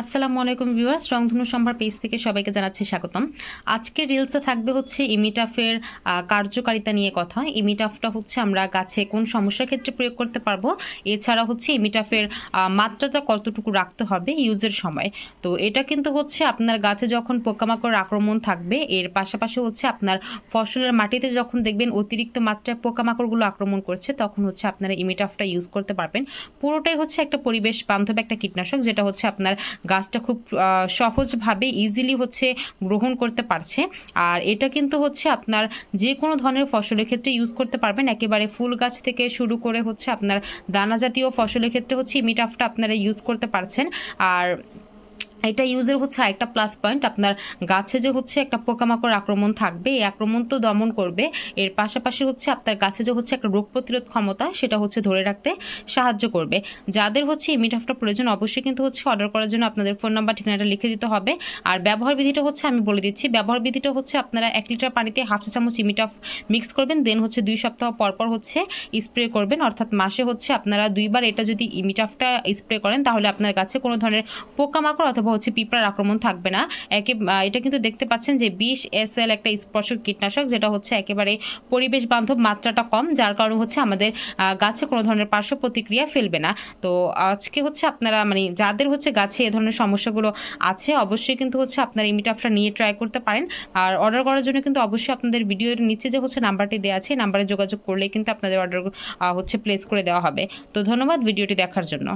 আসসালামু আলাইকুম ভিউয়ার্স, রংধনু সম্ভার পেজ থেকে সবাইকে জানাচ্ছি স্বাগতম। আজকের রিলসে থাকবে হচ্ছে ইমিটাফের কার্যকারিতা নিয়ে কথা। ইমিটাফটা হচ্ছে আমরা গাছে কোন সমস্যার ক্ষেত্রে প্রয়োগ করতে পারব। এছাড়া হচ্ছে ইমিটাফের মাত্রাটা কতটুকু রাখতে হবে ইউজের সময়। তো এটা কিন্তু হচ্ছে আপনার গাছে যখন পোকামাকড় আক্রমণ থাকবে, এর পাশাপাশি হচ্ছে আপনার ফসলের মাটিতে যখন দেখবেন অতিরিক্ত মাত্রায় পোকামাকড়গুলো আক্রমণ করছে, তখন হচ্ছে আপনারা ইমিটাফটা ইউজ করতে পারবেন। পুরোটাই হচ্ছে একটা পরিবেশ বান্ধব একটা কীটনাশক, যেটা হচ্ছে আপনার গাছটা খুব সহজভাবে ইজিলি হচ্ছে গ্রহণ করতে পারছে। আর এটা কিন্তু হচ্ছে আপনার যে কোনো ধরনের ফসলের ক্ষেত্রে ইউজ করতে পারবেন। একেবারে ফুল গাছ থেকে শুরু করে হচ্ছে আপনার দানা জাতীয় ফসলের ক্ষেত্রে হচ্ছে মিটাফটা আপনারা ইউজ করতে পারছেন। আর এটা ইউজের হচ্ছে আরেকটা প্লাস পয়েন্ট আপনার গাছে যে হচ্ছে একটা পোকামাকড় আক্রমণ থাকবে, এই আক্রমণ তো দমন করবে। এর পাশাপাশি হচ্ছে আপনার গাছে যে হচ্ছে একটা রোগ প্রতিরোধ ক্ষমতা, সেটা হচ্ছে ধরে রাখতে সাহায্য করবে। যাদের হচ্ছে ইমিটাফটা প্রয়োজন, অবশ্যই কিন্তু হচ্ছে অর্ডার করার জন্য আপনাদের ফোন নাম্বার ঠিকানাটা লিখে দিতে হবে। আর ব্যবহার বিধিটা হচ্ছে আমি বলে দিচ্ছি, ব্যবহার বিধিটা হচ্ছে আপনারা এক লিটার পানিতে হাফ চা চামচ ইমিটাফ মিক্স করবেন দেন হচ্ছে দুই সপ্তাহ পর পর হচ্ছে স্প্রে করবেন। অর্থাৎ মাসে হচ্ছে আপনারা দুইবার এটা যদি ইমিটাফটা স্প্রে করেন, তাহলে আপনার গাছে কোনো ধরনের পোকামাকড় অথবা হচ্ছে পিঁপড়ার আক্রমণ থাকবে না। একে এটা কিন্তু দেখতে পাচ্ছেন যে বিশ এস এল একটা স্পর্শক কীটনাশক, যেটা হচ্ছে একেবারে পরিবেশ বান্ধব মাত্রাটা কম, যার কারণে হচ্ছে আমাদের গাছে কোনো ধরনের পার্শ্ব প্রতিক্রিয়া ফেলবে না। তো আজকে হচ্ছে আপনারা মানে যাদের হচ্ছে গাছে এ ধরনের সমস্যাগুলো আছে, অবশ্যই কিন্তু হচ্ছে আপনারা ইমিটাফটা নিয়ে ট্রাই করতে পারেন। আর অর্ডার করার জন্য কিন্তু অবশ্যই আপনাদের ভিডিওর নিচে যে হচ্ছে নাম্বারটি দেওয়া আছে নাম্বারে যোগাযোগ করলে কিন্তু আপনাদের অর্ডার হচ্ছে প্লেস করে দেওয়া হবে। তো ধন্যবাদ ভিডিওটি দেখার জন্য।